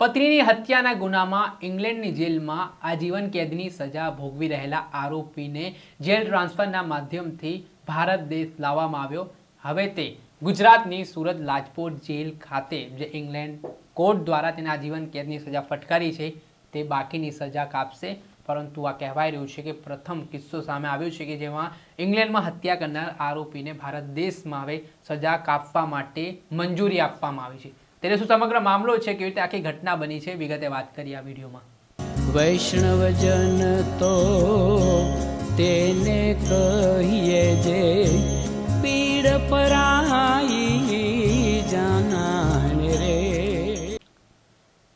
પત્નીની હત્યાના ગુનામાં ઇંગ્લેન્ડની જેલમાં આજીવન કેદની સજા ભોગવી રહેલા આરોપીને જેલ ટ્રાન્સફરના માધ્યમથી ભારત દેશ લાવવામાં આવ્યો. હવે તે ગુજરાતની સુરત લાજપોર જેલ ખાતે જે ઇંગ્લેન્ડ કોર્ટ દ્વારા તેને આજીવન કેદની સજા ફટકારી છે, તે બાકીની સજા કાપશે. પરંતુ આ કહેવાય રહ્યું છે કે પ્રથમ કિસ્સો સામે આવ્યો છે કે જેમાં ઇંગ્લેન્ડમાં હત્યા કરનાર આરોપીને ભારત દેશમાં હવે સજા કાપવા માટે મંજૂરી આપવામાં આવી છે. ત્યારે શું સમગ્ર મામલો છે કેવી રીતે આખી ઘટના બની છે વિગતે વાત કરી આ વિડીયોમાં. વૈષ્ણવજન તો તેને કહીએ જે પીડ પરાઈ જાનાને રે.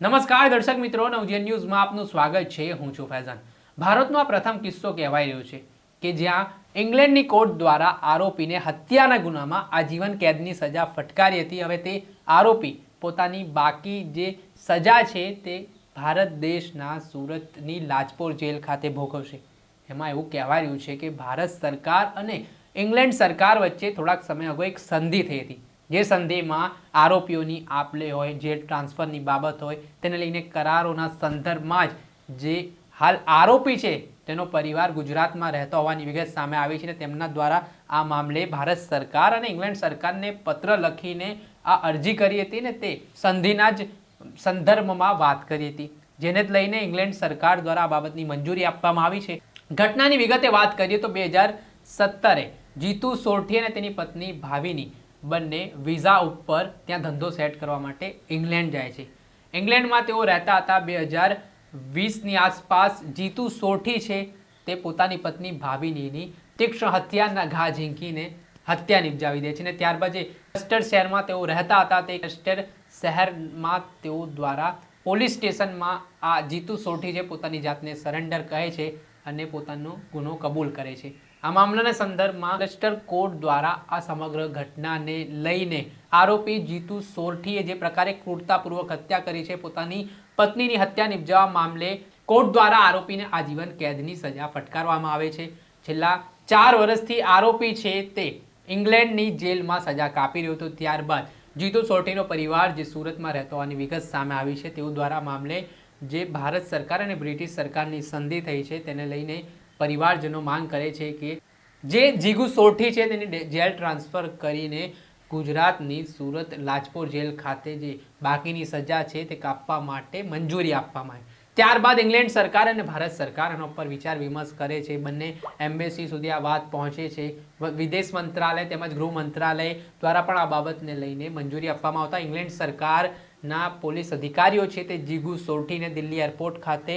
નમસ્કાર દર્શક મિત્રો નવજીવન ન્યૂઝમાં આપનું સ્વાગત છે. હું છું ફૈઝાન. ભારતનો આ પ્રથમ કિસ્સો કહેવાય રહ્યો છે કે જ્યાં ઇંગ્લેન્ડની કોર્ટ દ્વારા આરોપીને હત્યાના ગુનામાં આજીવન કેદની સજા ફટકારી હતી. હવે તે આરોપી પોતાની બાકી જે સજા છે તે ભારત દેશના સુરતની લાજપોર જેલ ખાતે ભોગવશે. એમાં એવું કહેવાય રહ્યું છે કે ભારત સરકાર અને ઇંગ્લેન્ડ સરકાર વચ્ચે થોડાક સમય અગાઉ એક સંધિ થઈ હતી. જે સંધિમાં આરોપીઓની આપલે હોય જેલ ટ્રાન્સફરની બાબત હોય, તેને લઈને કરારોના સંદર્ભમાં જ જે હાલ આરોપી છે તેનો પરિવાર ગુજરાતમાં રહેતો હોવાની વિગત સામે આવી છે અને તેમના દ્વારા આ મામલે ભારત સરકાર અને ઇંગ્લેન્ડ સરકારને પત્ર લખીને આ અરજી કરી હતી ને તે સંધિના જ સંદર્ભમાં વાત કરી હતી, જેને જ લઈને ઇંગ્લેન્ડ સરકાર દ્વારા આ બાબતની મંજૂરી આપવામાં આવી છે. ઘટનાની વિગતે વાત કરીએ તો બે હજાર સત્તરે જીતુ સોરઠી અને તેની પત્ની ભાવિની બંને વિઝા ઉપર ત્યાં ધંધો સેટ કરવા માટે ઇંગ્લેન્ડ જાય છે. ઇંગ્લેન્ડમાં તેઓ રહેતા હતા બે હજાર વીસની આસપાસ. જીતુ સોઠી છે તે પોતાની પત્ની ભાવિનીની તીક્ષ્ણ હત્યાના ઘા ઝીંકીને હત્યા નિપજાવી દે છે અને ત્યારબાદ જે કસ્ટર શહેરમાં તેઓ રહેતા હતા તે કસ્ટર શહેરમાં તેઓ દ્વારા પોલીસ સ્ટેશનમાં આ જીતુ સોઠી છે પોતાની જાતને સરેન્ડર કહે છે અને પોતાનો ગુનો કબૂલ કરે છે. આ મામલાના સંદર્ભમાં કસ્ટર કોર્ટ દ્વારા આ સમગ્ર ઘટનાને લઈને આરોપી જીતુ સોરઠીએ જે પ્રકારે ક્રૂરતાપૂર્વક હત્યા કરી છે, પોતાની પત્નીની હત્યા નિપજાવવા મામલે કોર્ટ દ્વારા આરોપીને આજીવન કેદની સજા ફટકારવામાં આવે છે. છેલ્લા ચાર વર્ષથી આરોપી છે તે ઇંગ્લેન્ડની જેલમાં સજા કાપી રહ્યો હતો. ત્યારબાદ જીતુ સોઠીનો પરિવાર જે સુરતમાં રહેતો હોવાની વિગત સામે આવી છે તેઓ દ્વારા મામલે જે ભારત સરકાર અને બ્રિટિશ સરકારની સંધિ થઈ છે તેને લઈને પરિવારજનો માંગ કરે છે કે જે જીગુ સોઠી છે તેની જેલ ટ્રાન્સફર કરીને ગુજરાતની સુરત, લાજપોર જેલ ખાતે જે બાકીની સજા છે તે કાપવા માટે મંજૂરી આપવામાં આવે. ત્યારબાદ ઇંગ્લેન્ડ સરકાર અને ભારત સરકાર એના ઉપર વિચાર વિમર્શ કરે છે. બંને એમ્બેસી સુધી આ વાત પહોંચે છે. વિદેશ મંત્રાલય તેમજ ગૃહ મંત્રાલય દ્વારા પણ આ બાબતને લઈને મંજૂરી આપવામાં આવતા ઇંગ્લેન્ડ સરકારના પોલીસ અધિકારીઓ છે તે જીગુ સોરઠીને દિલ્હી એરપોર્ટ ખાતે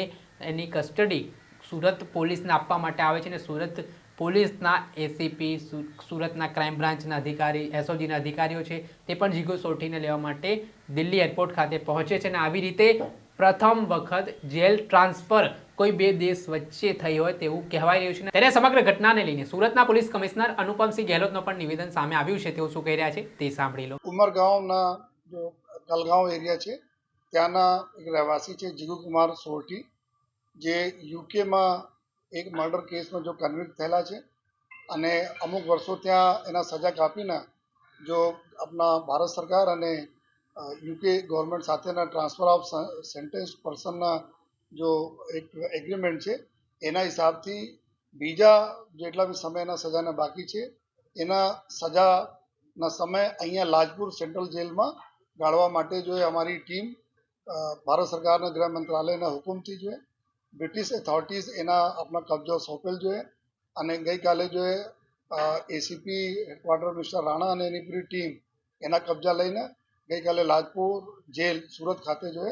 એની કસ્ટડી સુરત પોલીસને આપવા માટે આવે છે અને સુરત પોલીસના એસીપી સુરતના ક્રાઇમ બ્રાન્ચના અધિકારી, એસઓજીના અધિકારીઓ છે તે પણ જીગુ સોરઠીને લેવા માટે દિલ્હી એરપોર્ટ ખાતે પહોંચે છે અને આવી રીતે પ્રથમ વખત જેલ ટ્રાન્સફર કોઈ બે દેશ વચ્ચે થઈ હોય તેવું કહેવાય રહ્યું છે. ત્યારે સમગ્ર ઘટનાને લઈને સુરતના પોલીસ કમિશનર અનુપમસિંહ ગેહલોતનો પણ નિવેદન સામે આવ્યું છે. તેઓ શું કહી રહ્યા છે તે સાંભળી લો. ઉમરગાંવના જો કલગાંવ એરિયા છે, ત્યાંના એક રહેવાસી છે જીગુકુમાર સોરઠી જે યુકેમાં એક મર્ડર કેસમાં જો કન્વિક્ટ થયેલા છે અને અમુક વર્ષો ત્યાં એના સજા કાપીને જો આપણા ભારત સરકાર અને યુકે ગવર્મેન્ટ સાથેના ટ્રાન્સફર ઓફ સેન્ટેન્સ પર્સનના જો એક એગ્રીમેન્ટ છે, એના હિસાબથી બીજા જેટલા બી સમયના સજાના બાકી છે, એના સજાના સમય અહીંયા લાજપુર સેન્ટ્રલ જેલમાં ગાળવા માટે જો અમારી ટીમ ભારત સરકારના ગૃહ મંત્રાલયના હુકુમથી જોઈએ બ્રિટિશ ઓથોરિટીઝ એના આપણા કબજો સોંપેલ જોઈએ અને ગઈકાલે જો એ એસીપી હેડક્વાર્ટર મિસ્ટર રાણા અને એની પૂરી ટીમ એના કબજા લઈને ગઈકાલે લાજપુર જેલ સુરત ખાતે જો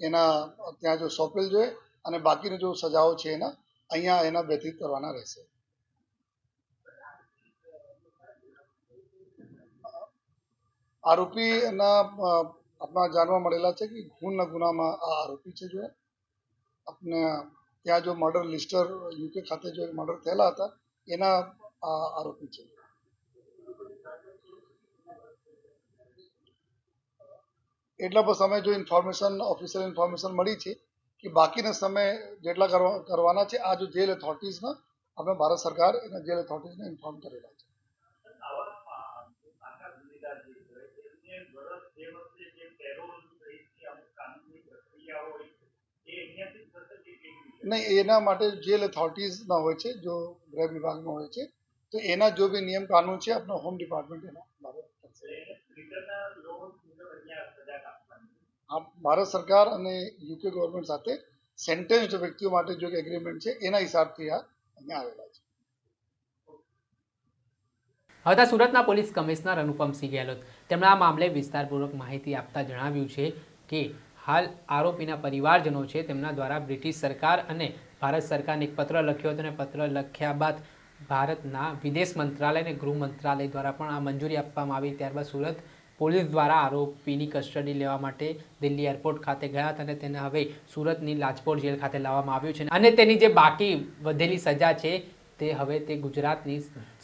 એના ત્યાં જો સોંપેલ જોઈએ અને બાકીની જો સજાઓ છે એના, અહીંયા એના વ્યતીત કરવાના રહેશે આરોપીના આપણા જાણવા મળેલા છે કે ખૂનના ગુનામાં આ આરોપી છે જો. આપણે ત્યાં જો મર્ડર લિસ્ટર યુકે ખાતે જો મર્ડર થયેલા હતા, એના આરોપી છે એટલા પર સમય જો ઇન્ફોર્મેશન ઓફિસિયલ ઇન્ફોર્મેશન મળી છે કે બાકીના સમય જેટલા કરવા, કરવાના છે, આ જો જેલ એથોરિટીઝને આપણે ભારત સરકાર એના જેલ એથોરિટીઝને ઇન્ફોર્મ કરેલા છે. નહીં, એના માટે જેલ ના હોય છે, જો ગૃહ વિભાગમાં હોય છે, તો એના જો બી નિયમ કાનૂન છે આપણા હોમ ડિપાર્ટમેન્ટ એના. આ ભારત સરકાર અને યુકે ગવર્મેન્ટ સાથે સેન્ટેન્સ્ડ વ્યક્તિઓ માટે જો એગ્રીમેન્ટ છે, એના હિસાબથી આ અહીંયા આવેલા છે. હવે સુરતના પોલીસ કમિશનર અનુપમસિંહ ગેહલોત, તેમણે આ મામલે વિસ્તારપૂર્વક માહિતી આપતા જણાવ્યું છે કે હાલ આરોપીના પરિવારજનો છે, તેમના દ્વારા બ્રિટિશ સરકાર અને ભારત સરકારને એક પત્ર લખ્યો હતો અને પત્ર લખ્યા બાદ ભારતના વિદેશ મંત્રાલય અને ગૃહ મંત્રાલય દ્વારા પણ આ મંજૂરી આપવામાં આવી. ત્યારબાદ સુરત પોલીસ દ્વારા આરોપીની કસ્ટડી લેવા માટે દિલ્હી એરપોર્ટ ખાતે ગયા હતા અને તેને હવે સુરતની લાજપોર જેલ ખાતે લાવવામાં આવ્યું છે. અને તેની જે બાકી વધેલી સજા છે તે હવે તે ગુજરાતની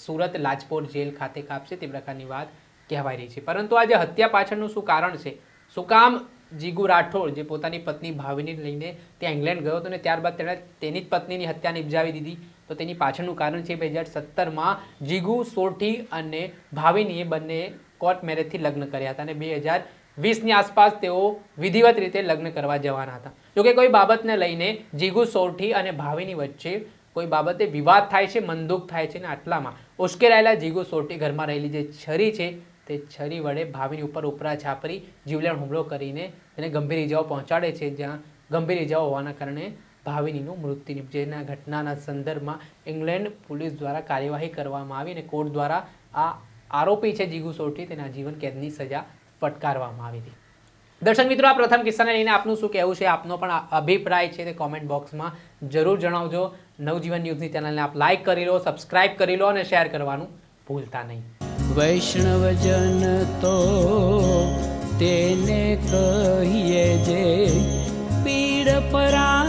સુરત લાજપોર જેલ ખાતે કાપશે તે પ્રકારની વાત કહેવાય રહી છે. પરંતુ આ જે હત્યા પાછળનું શું કારણ છે? શું કામ જીગુ રાઠોડ, જે પોતાની પત્ની ભાવિની લઈને ત્યાં ઇંગ્લેન્ડ ગયો હતો અને ત્યારબાદ તેણે તેની જ પત્નીની હત્યા નિપજાવી દીધી, તો તેની પાછળનું કારણ છે બે હજાર સત્તરમાં જીગુ સોઠી અને ભાવિનીએ બંને કોર્ટ મેરેજથી લગ્ન કર્યા હતા અને બે હજાર વીસની આસપાસ તેઓ વિધિવત રીતે લગ્ન કરવા જવાના હતા. જોકે કોઈ બાબતને લઈને જીગુ સોઠી અને ભાવિની વચ્ચે કોઈ બાબતે વિવાદ થાય છે મનદુખ થાય છે અને આટલામાં ઉશ્કેરાયેલા જીગુ સોરઠી ઘરમાં રહેલી જે છરી છે, તે છરી વડે ભાવિની ઉપર ઉપરા છાપરી, જીવલેણ હુમલો કરીને તેને ગંભીર ઇજાઓ પહોંચાડે છે, જ્યાં ગંભીર ઇજાઓ હોવાના કારણે ભાવિનીનું મૃત્યુ નિપજેના ઘટનાના સંદર્ભમાં ઇંગ્લેન્ડ પોલીસ દ્વારા કાર્યવાહી કરવામાં આવી અને કોર્ટ દ્વારા આ આરોપી છે જીગુ સોઠી તેના જીવન કેદની સજા ફટકારવામાં આવી હતી. દર્શક મિત્રો, આ પ્રથમ કિસ્સાને લઈને આપનું શું કહેવું છે? આપનો પણ અભિપ્રાય છે તે કોમેન્ટ બોક્સમાં જરૂર જણાવજો. નવજીવન ન્યૂઝની ચેનલને આપ લાઇક કરી લો સબસ્ક્રાઇબ કરી લો અને શેર કરવાનું ભૂલતા નહીં. વૈષ્ણવજન તો તેને કહીએ જે પીડ પરા